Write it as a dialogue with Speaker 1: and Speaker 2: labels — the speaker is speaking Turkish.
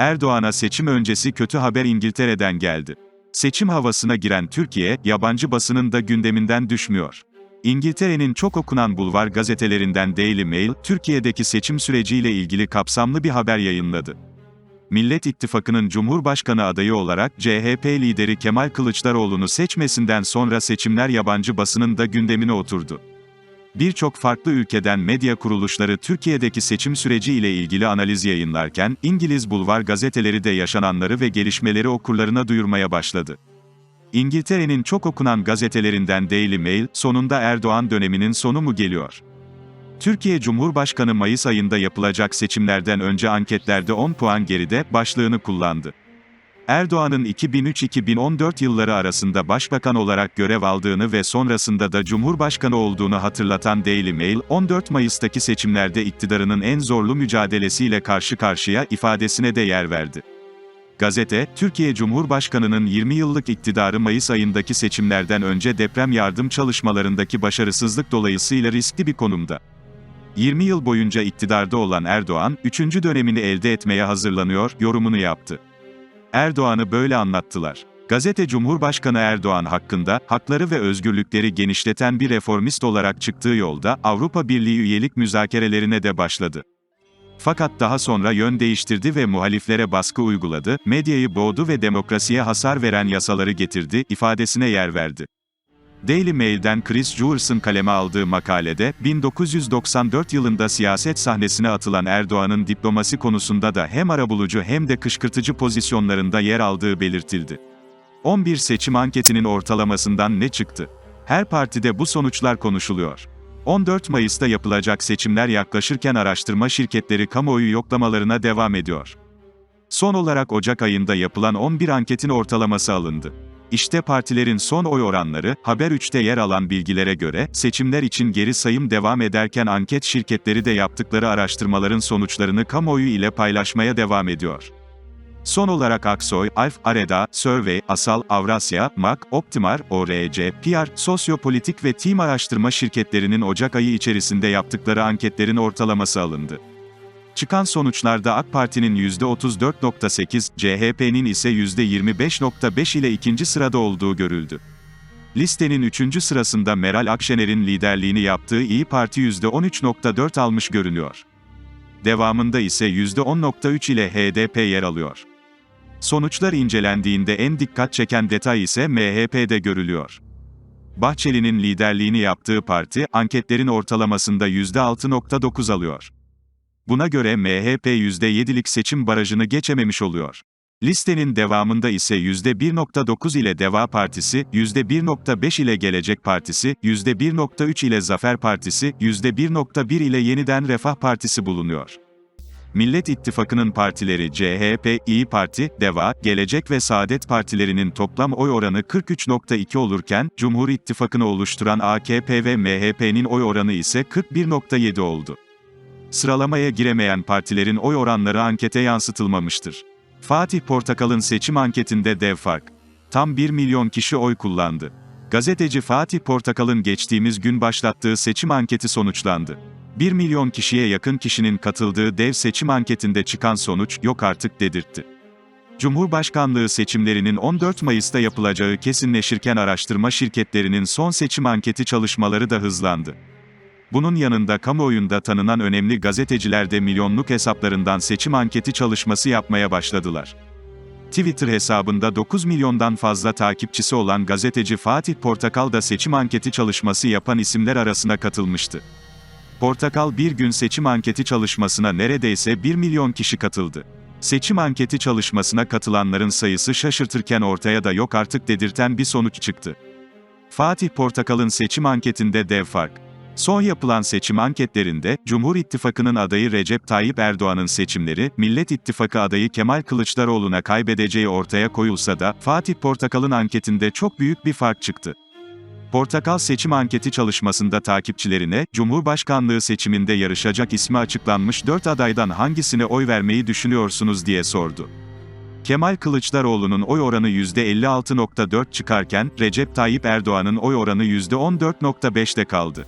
Speaker 1: Erdoğan'a seçim öncesi kötü haber İngiltere'den geldi. Seçim havasına giren Türkiye, yabancı basının da gündeminden düşmüyor. İngiltere'nin çok okunan bulvar gazetelerinden Daily Mail, Türkiye'deki seçim süreciyle ilgili kapsamlı bir haber yayınladı. Millet İttifakı'nın Cumhurbaşkanı adayı olarak CHP lideri Kemal Kılıçdaroğlu'nu seçmesinden sonra seçimler yabancı basının da gündemine oturdu. Birçok farklı ülkeden medya kuruluşları Türkiye'deki seçim süreci ile ilgili analiz yayınlarken, İngiliz bulvar gazeteleri de yaşananları ve gelişmeleri okurlarına duyurmaya başladı. İngiltere'nin çok okunan gazetelerinden Daily Mail, sonunda Erdoğan döneminin sonu mu geliyor? Türkiye Cumhurbaşkanı Mayıs ayında yapılacak seçimlerden önce anketlerde 10 puan geride, başlığını kullandı. Erdoğan'ın 2003-2014 yılları arasında başbakan olarak görev aldığını ve sonrasında da Cumhurbaşkanı olduğunu hatırlatan Daily Mail, 14 Mayıs'taki seçimlerde iktidarının en zorlu mücadelesiyle karşı karşıya ifadesine de yer verdi. Gazete, Türkiye Cumhurbaşkanı'nın 20 yıllık iktidarı Mayıs ayındaki seçimlerden önce deprem yardım çalışmalarındaki başarısızlık dolayısıyla riskli bir konumda. 20 yıl boyunca iktidarda olan Erdoğan, 3. dönemini elde etmeye hazırlanıyor, yorumunu yaptı. Erdoğan'ı böyle anlattılar. Gazete Cumhurbaşkanı Erdoğan hakkında, hakları ve özgürlükleri genişleten bir reformist olarak çıktığı yolda, Avrupa Birliği üyelik müzakerelerine de başladı. Fakat daha sonra yön değiştirdi ve muhaliflere baskı uyguladı, medyayı boğdu ve demokrasiye hasar veren yasaları getirdi, ifadesine yer verdi. Daily Mail'den Chris Jewers'ın kaleme aldığı makalede, 1994 yılında siyaset sahnesine atılan Erdoğan'ın diplomasi konusunda da hem arabulucu hem de kışkırtıcı pozisyonlarında yer aldığı belirtildi. 11 seçim anketinin ortalamasından ne çıktı? Her partide bu sonuçlar konuşuluyor. 14 Mayıs'ta yapılacak seçimler yaklaşırken araştırma şirketleri kamuoyu yoklamalarına devam ediyor. Son olarak Ocak ayında yapılan 11 anketin ortalaması alındı. İşte partilerin son oy oranları, Haber 3'te yer alan bilgilere göre, seçimler için geri sayım devam ederken anket şirketleri de yaptıkları araştırmaların sonuçlarını kamuoyu ile paylaşmaya devam ediyor. Son olarak Aksoy, Alf, Areda, Survey, Asal, Avrasya, MAK, Optimar, ORC, PR, Sosyopolitik ve Team araştırma şirketlerinin Ocak ayı içerisinde yaptıkları anketlerin ortalaması alındı. Çıkan sonuçlarda AK Parti'nin %34.8, CHP'nin ise %25.5 ile ikinci sırada olduğu görüldü. Listenin üçüncü sırasında Meral Akşener'in liderliğini yaptığı İyi Parti %13.4 almış görünüyor. Devamında ise %10.3 ile HDP yer alıyor. Sonuçlar incelendiğinde en dikkat çeken detay ise MHP'de görülüyor. Bahçeli'nin liderliğini yaptığı parti, anketlerin ortalamasında %6.9 alıyor. Buna göre MHP %7'lik seçim barajını geçememiş oluyor. Listenin devamında ise %1.9 ile Deva Partisi, %1.5 ile Gelecek Partisi, %1.3 ile Zafer Partisi, %1.1 ile Yeniden Refah Partisi bulunuyor. Millet İttifakı'nın partileri CHP, İyi Parti, Deva, Gelecek ve Saadet Partilerinin toplam oy oranı 43.2 olurken, Cumhur İttifakı'nı oluşturan AKP ve MHP'nin oy oranı ise 41.7 oldu. Sıralamaya giremeyen partilerin oy oranları ankete yansıtılmamıştır. Fatih Portakal'ın seçim anketinde dev fark. Tam 1 milyon kişi oy kullandı. Gazeteci Fatih Portakal'ın geçtiğimiz gün başlattığı seçim anketi sonuçlandı. 1 milyon kişiye yakın kişinin katıldığı dev seçim anketinde çıkan sonuç, yok artık dedirtti. Cumhurbaşkanlığı seçimlerinin 14 Mayıs'ta yapılacağı kesinleşirken araştırma şirketlerinin son seçim anketi çalışmaları da hızlandı. Bunun yanında kamuoyunda tanınan önemli gazeteciler de milyonluk hesaplarından seçim anketi çalışması yapmaya başladılar. Twitter hesabında 9 milyondan fazla takipçisi olan gazeteci Fatih Portakal da seçim anketi çalışması yapan isimler arasına katılmıştı. Portakal bir gün seçim anketi çalışmasına neredeyse 1 milyon kişi katıldı. Seçim anketi çalışmasına katılanların sayısı şaşırtırken ortaya da yok artık dedirten bir sonuç çıktı. Fatih Portakal'ın seçim anketinde dev fark. Son yapılan seçim anketlerinde, Cumhur İttifakı'nın adayı Recep Tayyip Erdoğan'ın seçimleri, Millet İttifakı adayı Kemal Kılıçdaroğlu'na kaybedeceği ortaya koyulsa da, Fatih Portakal'ın anketinde çok büyük bir fark çıktı. Portakal seçim anketi çalışmasında takipçilerine, Cumhurbaşkanlığı seçiminde yarışacak ismi açıklanmış 4 adaydan hangisine oy vermeyi düşünüyorsunuz diye sordu. Kemal Kılıçdaroğlu'nun oy oranı %56.4 çıkarken, Recep Tayyip Erdoğan'ın oy oranı %14.5'te kaldı.